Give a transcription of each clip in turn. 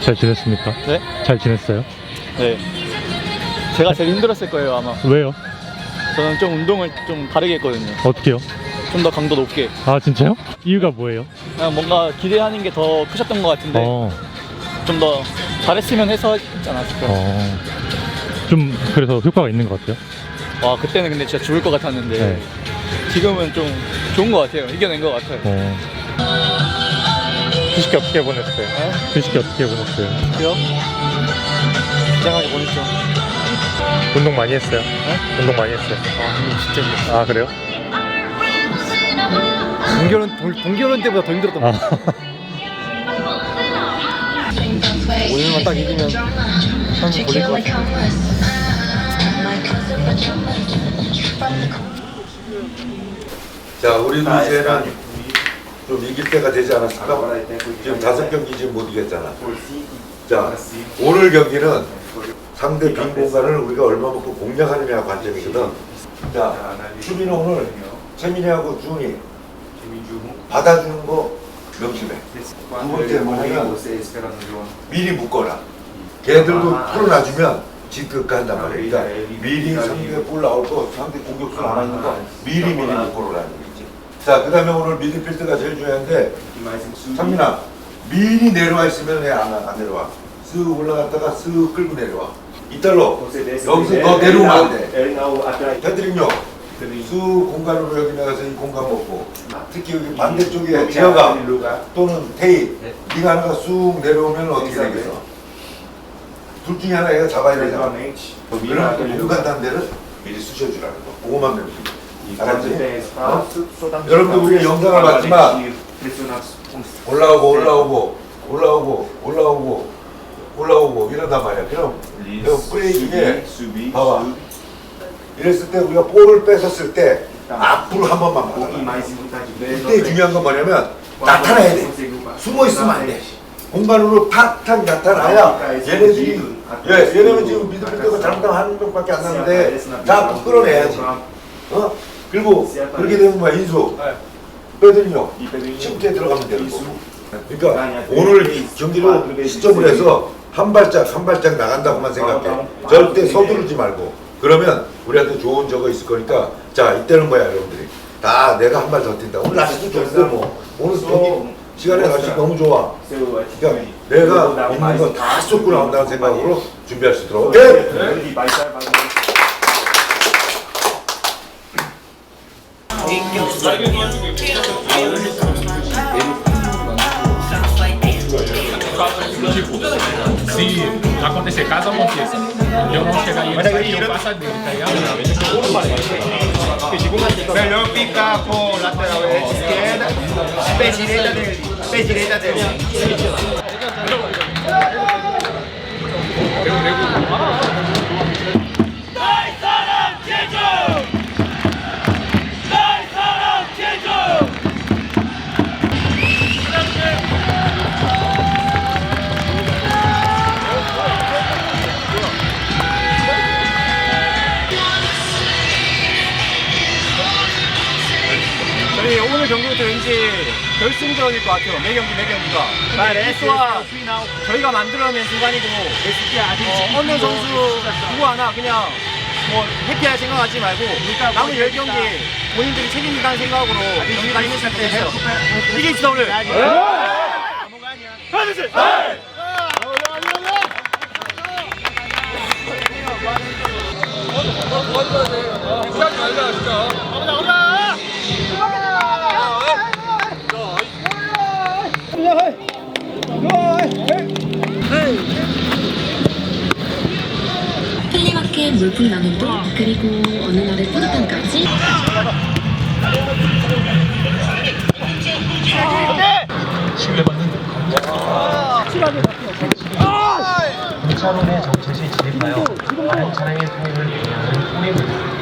잘 지냈습니까? 네? 잘 지냈어요? 네. 제가 제일 힘들었을 거예요 아마. 왜요? 저는 좀 운동을 좀 다르게 했거든요. 어떻게요? 좀 더 강도 높게. 아 진짜요? 이유가 뭐예요? 그냥 뭔가 기대하는 게 더 크셨던 것 같은데 어, 좀 더 잘했으면 해서 했지 않았을까. 어, 좀 그래서 효과가 있는 것 같아요. 와 그때는 근데 진짜 죽을 것 같았는데 네. 지금은 좀 좋은 것 같아요. 이겨낸 것 같아요. 어. 휴식기 어떻게 보냈어요? 네? 휴식기 어떻게 보냈어요? 그래요? 긴장하게 보냈죠. 운동 많이 했어요. 네? 운동 많이 했어요. 아 진짜 힘들었어. 아 그래요? 동결혼 동, 동결혼 때보다 더 힘들었던 것 같아요. 아, 오늘만 딱 이기면 한번 걸릴 것 같아요. 자, 우리도 이제는 좀 이길 때가 되지 않았을까? 지금 다섯 경기 지금 못 이겼잖아. 자, 오늘 경기는 상대 빈 공간을 우리가 얼마만큼 공략하느냐 관점이거든. 자, 수비는 오늘 최민희하고 주훈이 받아주는 거 명심해. 두 번째 뭐냐면 미리 묶어라. 걔들도 풀어놔주면 지득 한단 말이야. 그러니까 미리 상대 볼 나올 거, 상대 공격수 안 하는 거 미리 미리 묶어놓으라는 거지. 자, 그 다음에 오늘 미드필드가 제일 중요한데 상민아 미리 내려와 있으면 왜안안 내려와? 쓱 올라갔다가 쓱 끌고 내려와. 이달로 여기서 너 내려오면 안 돼. 패드릭요. 쓱 공간으로 여기 나가서 이 공간 먹고 특히 여기 반대쪽에 지어가 또는 테이 네가 하나가 쑥 내려오면 어떻게 되겠어? 둘 중에 하나 얘가 잡아야 되잖아. 그러면 그 공간 단 데를 미리 쑤셔주라는 거. 그거만. 알았지? 어? 여러분들 우리 영상을 봤지만 올라오고 올라오고 올라오고 올라오고 올라오고 이런단 말이야. 그럼 그럼 플레이 중에 봐봐. 이랬을 때 우리가 볼을 뺏었을 때 앞으로 한 번만 받아. 이때 중요한 건 뭐냐면 나타나야 돼. 숨어 있으면 안 돼. 공간으로 탁탁 나타나야 얘네들이 예, 얘네는 지금 미드필더가 잘못하면 한 명밖에 안 나는데 다 끌어내야지. 어? 그리고 그렇게 되면 뭐야 인수 빼드리요 침투에 들어가면 되는 거고. 그러니까 오늘 이 경기를 시점을 해서 한 발짝 한 발짝 나간다고만 생각해. 절대 서두르지 말고. 그러면 우리한테 좋은 저거 있을 거니까 자 이때는 뭐야 여러분들이 다 내가 한 발 더 뛴다. 오늘 날씨도 좋은데 뭐 오늘 경기 시간에 날씨 너무 좋아. 그러니까 내가 있는 거 다 쏟고 나온다는 생각으로 준비할 수 있도록. 오케이. Se acontecer caso aconteça, eu não chegar aí, sair, eu passo dele, tá ligado? Melhor ficar com o lateral esquerda, pé direita dele, pé direita dele. 저희 결승전일 것 같아요. 매 경기 매 경기가. 레스와 저희가 만들어낸 순간이고 어, 어느 선수 누구 하나 그냥 뭐 회피할 생각하지 말고 남은 열 경기 본인들이 책임진다는 생각으로 경기가 있는 시작됐어요 이깁시다 오늘. 플리마 켓 물품 나눔도 그리고 어느 날의 뿌듯함까지. 차론의 정체시 진입하여 다른 차량의 통행을 방해하는 통행입니다.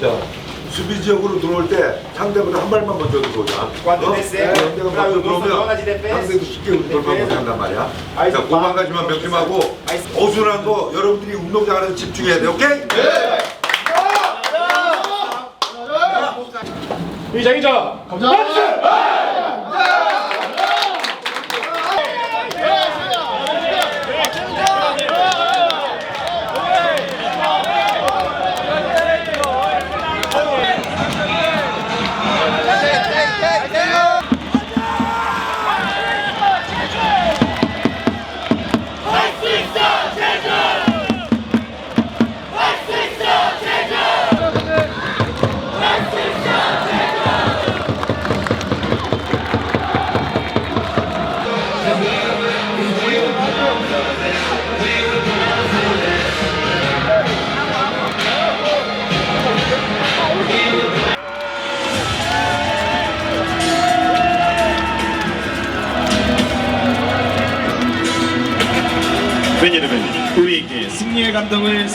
자, 수비 지역으로 들어올 때 상대보다 한 발만 먼저 들어오자. Quando 어? descer, 상대가 먼저 들어오면. 상대도 쉽게 돌만 못한단 말이야. 아이, 자, 그만 가지만 명심하고 어수선한 거 여러분들이 운동장 안에서 집중해야 돼. 오케이? 이자 이자 왜냐면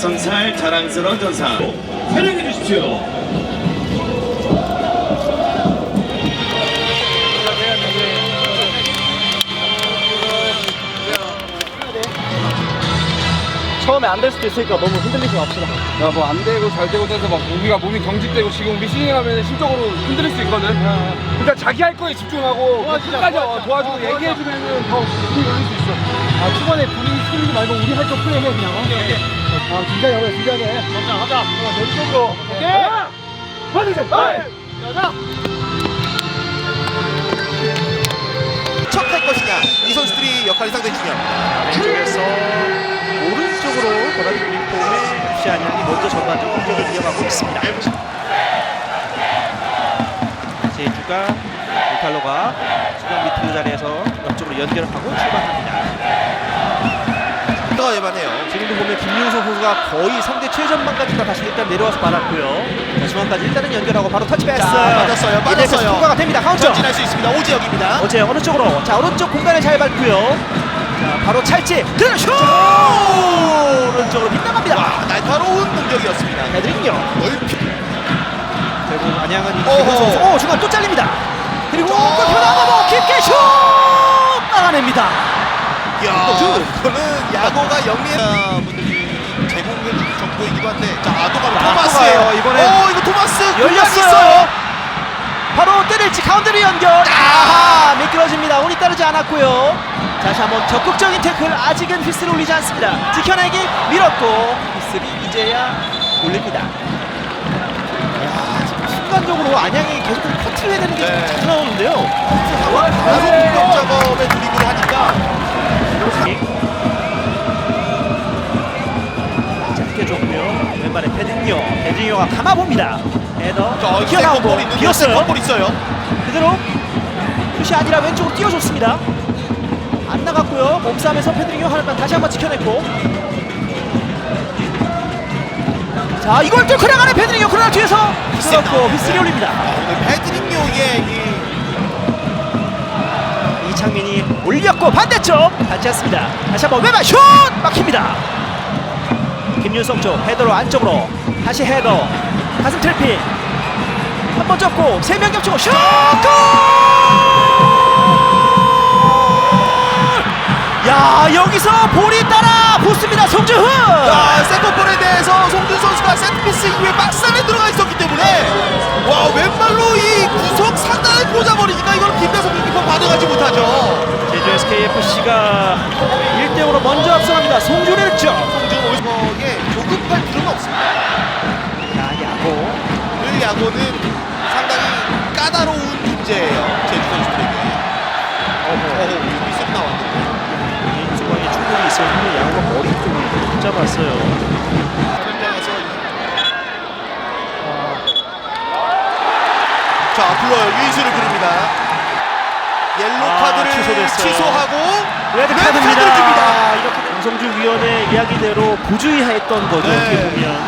선사할 자랑스러운 전사 환영해 주십시오. 처음에 안 될 수도 있으니까 너무 흔들리지 맙시다. 야 뭐 안 되고 잘 되고 해서 막 우리가 몸이 경직되고 지금 우리 시행하면 심적으로 흔들릴 수 있거든. 일단 자기 할 거에 집중하고 끝까지 어, 도와주고 얘기해주면은 더 분위기 올릴 수 있어. 아, 초반에 분위기 쓰지 말고 우리 할 거 플레이해 그냥. 아, 긴장해, 그래, 긴장해. 가자, 가자. 어, 내 쪽으로. 오케이. 화이팅! 가자. 척할 것이냐 이 선수들이 역할이 상당히 중요합니다. 왼쪽에서 오른쪽으로 돌아들린 폼에 FC 안양이 먼저 전반적 공격을 이어가고 있습니다. 제주가 이탈로가 중간 미드필드 자리에서 옆쪽으로 연결하고 출발합니다. 더 예반해요. 지금도 보면 김용석 선수가 거의 상대 최전방까지 다 다시 일단 내려와서 받았고요. 자, 중앙까지 일단은 연결하고 바로 터치 패스. 자, 빠졌어요. 이대에서 통과가 됩니다. 카운터. 전진할 수 있습니다. 오지혁입니다. 어제 어느 쪽으로? 자 오른쪽 공간에 잘 밟고요. 자 바로 찰지 슛! 오른쪽으로 빗나갑니다. 와, 날카로운 공격이었습니다. 헤드링요. 넓히 결국 안양은 이 어허. 선수 오 중간 또 잘립니다. 그리고 골키퍼 나가고 깊게 슛 막아냅니다. 야, 이거는 야구가 영리한 분들이 제공을 정보이기도 한데 자, 아도가 자, 토마스예요. 아도가요. 이번엔 어, 이거 토마스 열렸어요. 있어요. 바로 때릴지 가운데로 연결. 아하 미끄러집니다. 운이 따르지 않았고요. 다시 한번 적극적인 태클 아직은 휘슬을 올리지 않습니다. 지켜내기 밀었고 휘슬이 이제야 올립니다. 야, 지금 순간적으로 안양이 계속 커트를 해야 되는 게 네. 자주 나오는데요. 패딩요가 감아봅니다. 헤더 저 튀어나오고 세컨볼 있는데 비었어요. 세컨볼 있어요. 그대로 슛이 아니라 왼쪽으로 띄워줬습니다. 안 나갔고요. 몸싸움에서 패드링이 하늘만 다시 한번 지켜냈고. 자 이걸 뚫고 나가는 패드링이 그러나 뒤에서 들었고 휘슬이 올립니다. 아, 오늘 패드링요의 이 이창민이 올렸고 반대쪽 닿지 않습니다. 다시 한번 왼발 슛 막힙니다. 김윤성 쪽 헤더로 안쪽으로. 다시 헤더. 가슴 트래핑 한 번 접고 세 명 겹치고 슛! 골! 야 여기서 볼이 따라 붙습니다. 송주훈! 자, 세컨볼에 대해서 송준 선수가 세트피스 이후에 박스 안에 들어가 있었기 때문에 와 왼발로 이 구석 상단을 꽂아버리니까 이걸 김대성 골키퍼 반응하지 못하죠. 제주 SKFC가 1대5로 먼저 앞서갑니다. 송주훈의 득점. 송준 오이스버에 조급할 필요는 없습니다. 자 야구 오늘 야구는 상당히 까다로운 존재예요. 제주 선수들에게. 어허, 여기 쏙 나왔는데. 개인 수방에 충분히 있었는데 야구가 머리 쪽을 못 잡았어요 현장에서 이- 자 불러요 유인수를 부릅니다. 옐로 아, 카드를 취소됐어요. 취소하고 레드 카드입니다. 레드카드를 줍니다. 이렇게 강성주 위원의 이야기대로 부주의했던 거죠. 네. 어떻게 보면.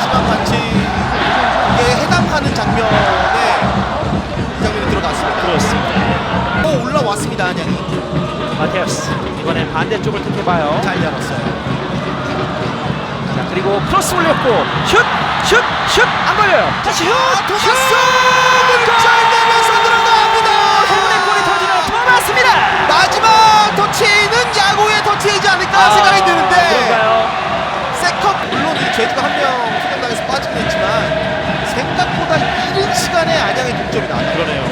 심한 반칙에 해당하는 장면에 이 장면이 들어갔습니다. 그렇습니다. 또 올라왔습니다 안양이 마테우스 이번엔 반대쪽을 택해봐요. 잘 열었어요. 자 그리고 크로스 올렸고 슛! 슛! 슛! 안 걸려요. 슛! 토마스 물잘 내면서 않을까 생각이 드는데 아, 그런가요? 세컨 물론 이 제주가 한명 소경당해서 빠지긴 했지만 생각보다 이른 시간에 안양의 동점이 나왔다. 그러네요.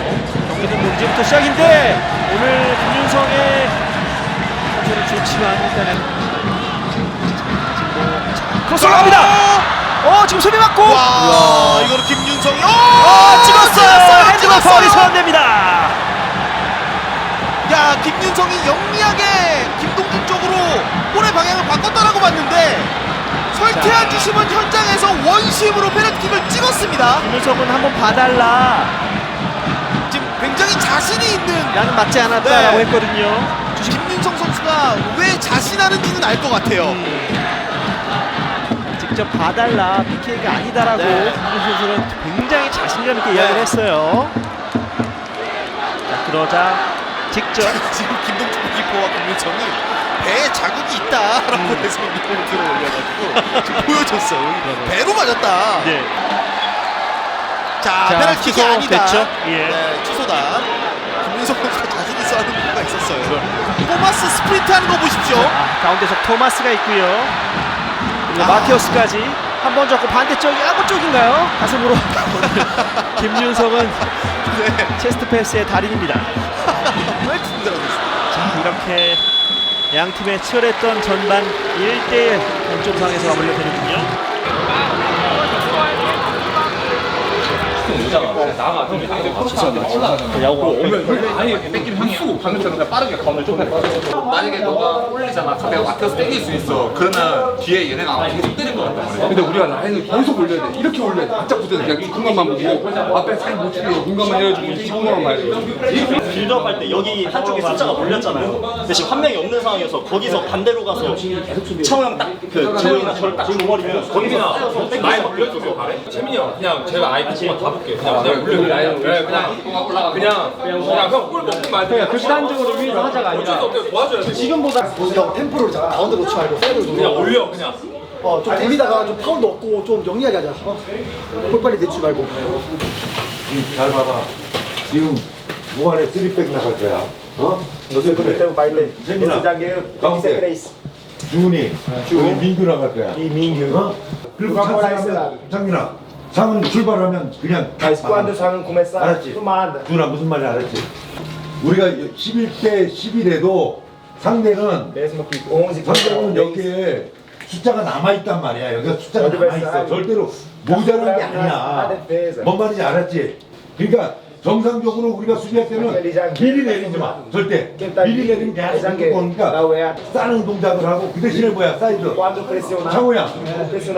경기는 뭐 이제부터 시작인데 오늘 김윤성의 선수는 좋지만 일단은 크로스 갑니다. 어 지금 수비 맞고 와 이거는 김윤성이 어, 아, 찍었어요. 핸드볼. 파울이 선언됩니다. 야 김윤성이 영리하게 김동준 쪽으로 볼의 방향을 바꿨다라고 봤는데 설태한 주심은 현장에서 원심으로 페널티킥을 찍었습니다. 김윤성은 한번 봐달라. 지금 굉장히 자신이 있는 나는 맞지 않았다라고 네. 했거든요. 김윤성 선수가 왜 자신하는지는 알 것 같아요. 음. 직접 봐달라 PK가 아니다라고 네. 김윤성 선수는 굉장히 자신감 있게 네. 이야기를 했어요. 자 그러자 직접 지금 김동준 기포와 김윤성이 배에 자국이 있다라고 해서 리포를 들어 올려가지고 지금 보여줬어요. 배로 맞았다. 네. 자, 자, 페널티킥이 아니다. 됐죠? 예. 네, 취소다. 김윤성 선수가 자신 있어 하는 이유가 있었어요. 토마스 스프린트 하는 거 보십시오. 아, 가운데서 토마스가 있고요. 아. 마테오스까지 한 번 잡고 반대쪽 야구 쪽인가요? 가슴으로 김윤성은 네. 체스트 패스의 달인입니다. 정말. 자 이렇게 양 팀의 치열했던 전반 1대1 동점 상에서 마무리가 되는군요. 아니 뺏기면 형이 수. 방금처럼 그냥 빠르게 가운데 좁혀 만약에 너가 올리잖아. 내가 막혀서 땡길 수 있어. 그러면 뒤에 얘네가 아마 계속 때릴 것 같단 말이야. 근데 우리가 라인을 계속 올려야 돼. 이렇게 올려야 돼. 바짝 붙여야 돼. 그냥 공간만 보고 앞에 사이 못 치게 공간만 열어주고 이 공간만 봐야. 돼 빌드업 할 때 여기 한쪽에 숫자가 몰렸잖아요. 근데 지금 한 명이 없는 상황이어서 거기서 반대로 가서 청형 딱그 청형이나 저를 딱 줘버리면 거기서 올려줘서 가래? 채민이 형 그냥 제가 아예 한번 가볼게 그냥 그냥 라인 올려 그냥 올라가 그냥 그냥 형골 먹고 말돼 그냥 극단적으로 위에서 하자가 아니라 어쩔 수 없게 도와줘야 돼 지금보다 형 템포를 자 가운데 놓지 말고 사이드로 그냥. 올려 그냥 어, 좀 돌리다가 좀 파울 넣고 좀 영리하게 하자. 어? 볼 빨리 내주지 말고. 잘 봐봐. 지금 무한에 쓰리백 나갈 거야. 어? 너도 그래. 재민아, 가운데. 주은이, 주은 민규 나갈 거야. 이 민규. 어? 그리고 상승하면 장민아, 상은 출발하면 그냥 다 스쿼드 상은 구매사. 알았지? 주은아 무슨 말인지 알았지? 우리가 11대 11에도 상대는 상대는 여기에 숫자가 남아있단 말이야. 여기가 숫자가 남아있어. 절대로 모자란 게 아니야. 뭔 말인지 알았지? 그러니까 정상적으로 우리가 수비할 때는 미리 내리지 마. 절대. 미리 내리면 계속 붙고 오니까 싸는 동작을 하고 그 대신에 뭐야? 사이드. 창호야.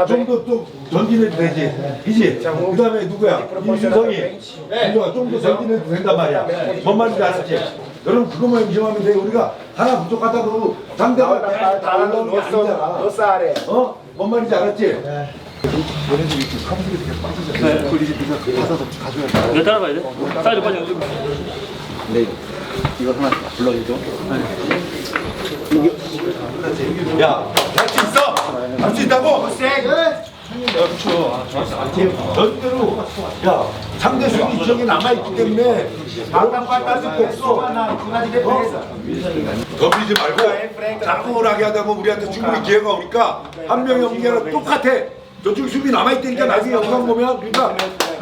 좀 더 또 전진해도 되지. 그지? 그 다음에 누구야? 임준성이. 임준성아 좀더 전진해도 된단 말이야. 뭔 말인지 알았지? 여러분 그것만 임심하면 돼. 우리가 하나 부족하다 그러고 상대가 다 올라오는 게 아니잖아. 어? 뭔 말인지 알았지? 왜 따라가야 돼? 사이드 빠져. 야, 할 수 있어! 할 수 있다고! 절대로 야 상대 수비 지역에 남아있기 때문에 빨빨빨빨 없어 덤비지 말고 자꾸하게 하다 보면 우리한테 충분히 기회가 오니까 한 명이 없는 게 아니라 똑같아 저쪽 수비 남아있다니까 나중에 영상 보면 그러니까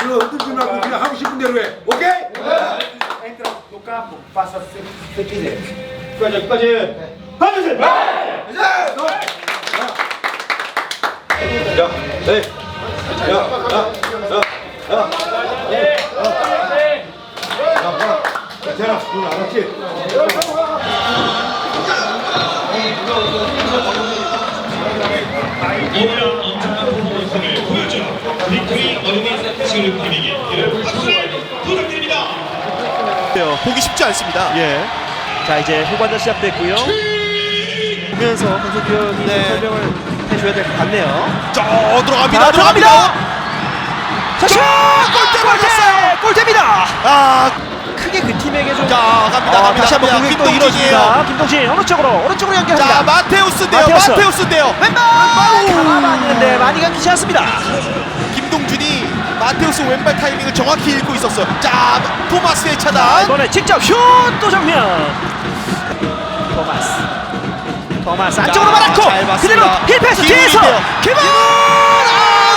이거 흔들지 말고 그냥 하고 싶은 대로 해 오케이? 야, 네. 야, 야, 야, 야. 야, 봐. 괜찮아, 넌 알았지? 이런 엄청난 모습을 보여줘 이를 박수를 부탁드립니다. 보기 쉽지 않습니다. 예. 자 이제 후반전 시작됐고요. 보면서 한석규 형이 네. 좀 설명을 해줘야 될 것 같네요. 저 들어갑니다. 자, 들어갑니다. 자, 슛! 골대 맞았어요. 골대입니다. 아, 크게 그 팀에게 좀. 자 갑니다. 어, 갑니다. 다시 한번. 공격이 또. 이루어집니다. 김동진 어느 쪽으로 어느 쪽으로 연결합니다. 자 마테우스인데요. 마테우스. 마테우스인데요. 왼발 가만히 있는데 많이 감기지 않습니다. 김동준이 마테우스 왼발 타이밍을 정확히 읽고 있었어요. 자, 토마스의 차단. 이번에 직접 슛 또 정면 토마스 토마스 안쪽으로 잘 봤습니다. 그대로 힐패스 뒤에서. 김원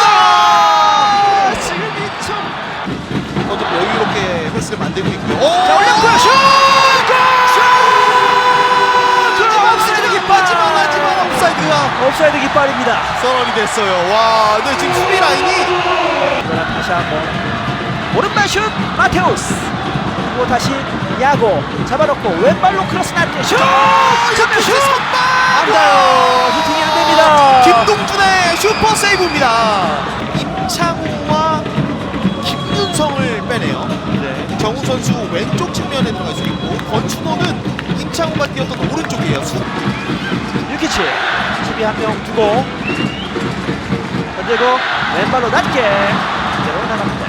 아! 지금 이참 어, 좀 여유롭게 패스를 만들고 있고요. 오! 자 올렸고요 슛! 옵사이드 깃발입니다 선언이 됐어요. 와, 근데 지금 수비 라인이 다시 한번 오른발 슛 마테우스 그리고 다시 야고 잡아놓고 왼발로 크로스 날때 슛! 정면 슛! 안 돼요 슈팅이 안 됩니다 김동준의 슈퍼 세이브입니다. 임창우와 김윤성을 빼내요. 정우 선수 왼쪽 측면에 들어갈 수 있고 권춘호는 임창우가 뛰었던 오른쪽이에요. 수- 유키치. 수비 한 명 두고 던지고 왼발로 낮게. 그대로 나갑니다.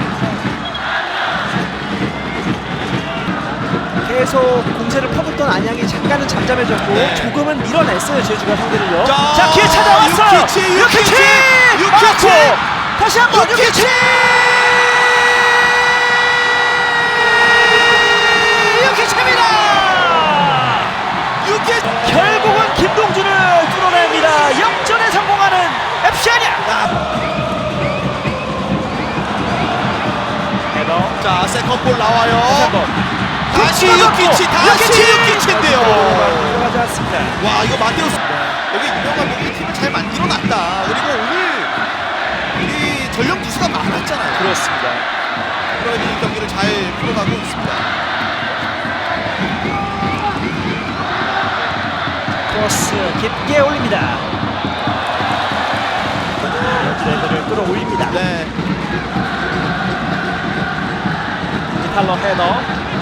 계속 공세를 퍼붓던 안양이 잠깐은 잠잠해졌고 네. 조금은 밀어냈어요 제주가 상대를요. 자, 자 기회 찾아왔어요. 유키치, 유키치, 유키치! 막았고! 다시 한번 유키치, 유키치! 유키치입니다 유키 결국은 김동준을 뚫어냅니다 역전에 성공하는 FC 안양 헤더 자, 세컨볼 나와요. 다시 유키치, 다시 유키치인데요. 들어가지 않습니다 와, 이거 마테우스. 여기 유명한 여기 팀을 잘 만들어놨다. 그리고 오늘 우리 전력 누수가 많았잖아요. 그렇습니다 그러면 이 경기를 잘 풀어가고 있습니다. 크로스 깊게 올립니다. 연주레드를 끌어올립니다. 네. 탈러 헤더.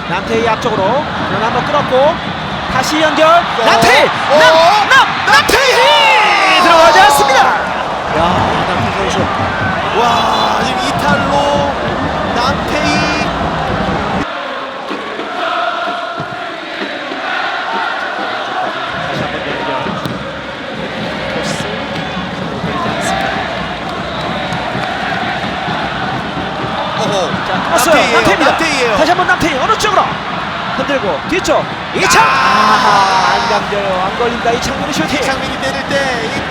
남태희 앞쪽으로 한번 끌었고 다시 연결. 남태희 어? 남남 남태희 들어가지 않습니다. 야 남태희 선수. 와, 지금 이탈로 남태희. 크로스 남태희예요, 남태희입니다. 남태희예요. 다시 한번 남태희. 어느 쪽으로? 흔들고 뒤쪽. 이창. 아. 안 감겨요 안 걸린다. 이창민의 슈팅. 이창민이 때릴 때 이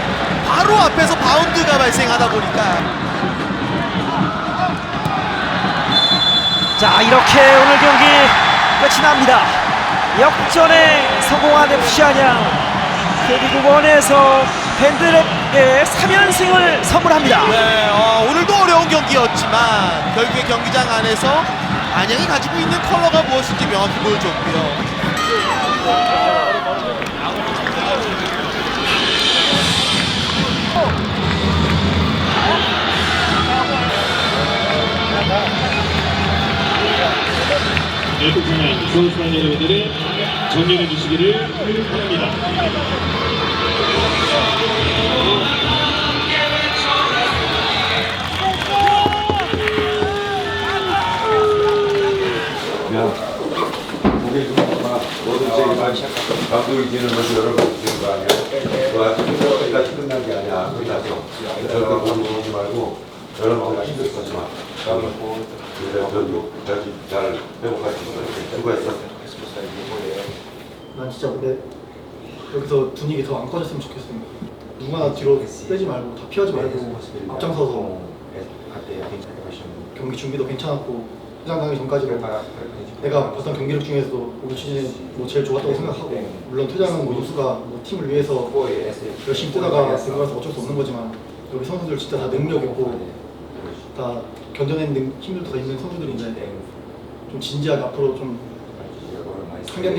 바로 앞에서 바운드가 발생하다 보니까. 자 이렇게 오늘 경기 끝이 납니다. 역전에 성공한 FC 안양. K리그 원에서 팬들에 게 3연승을 선물합니다 네, 어, 오늘도 어려운 경기였지만 결국에 경기장 안에서 안양이 가지고 있는 컬러가 무엇인지 명확히 보여줬고요. 애국하는 선수단 여러분들을 정리해 주시기를 바랍니다. 이제 감독이 되는 것이 여러 번 되는 거 아니야? 그 아직 끝까지 끝난 게 아니야. 끝났어. 절대 몸 보지 말고 여러 번 힘들 거지 마. 그래, 저도 다시 잘 회복할 수 있어. 수고했어. 난 진짜 근데 여기서 분위기 더 안 꺼졌으면 좋겠습니다. 누구나 뒤로 빼지 말고 다 피하지 말고 앞장서서 경기 준비도 괜찮았고 회장 가기 전까지도 내가 봤던 경기력 중에서도 올 시즌에 뭐 제일 좋았다고 생각하고 물론 퇴장은 뭐 유수가 뭐 팀을 위해서 열심히 뛰다가 들어가서 어쩔 수 없는 거지만 여기 선수들 진짜 다 능력 있고 다 견뎌낸 능- 힘들도 다 있는 선수들인데 좀 진지하게 앞으로 좀한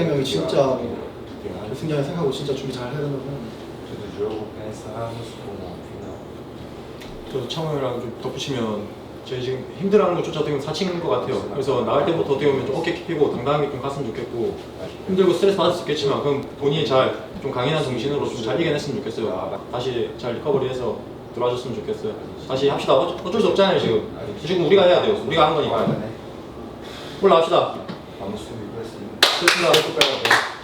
경기 진짜 결승전에 생각하고 진짜 준비 잘 해야 된다고 생각합니다. 저 창호이랑 좀 덧붙이면 저희 지금 힘들어하는 것조차 어떻게 보면 사칭인 것 같아요. 그래서 나갈 때부터 어떻게 보면 좀 어깨 깊이고 당당하게 좀 갔으면 좋겠고 힘들고 스트레스 받을 수 있겠지만 그럼 본인이 잘 좀 강인한 정신으로 좀 잘 이겨냈으면 좋겠어요. 다시 잘 리커버리해서 들어와줬으면 좋겠어요. 다시 합시다. 어쩔, 어쩔 수 없잖아요 지금. 지금 우리가 해야 돼요. 우리가 한 거니까. 올라갑시다. 좋습니다.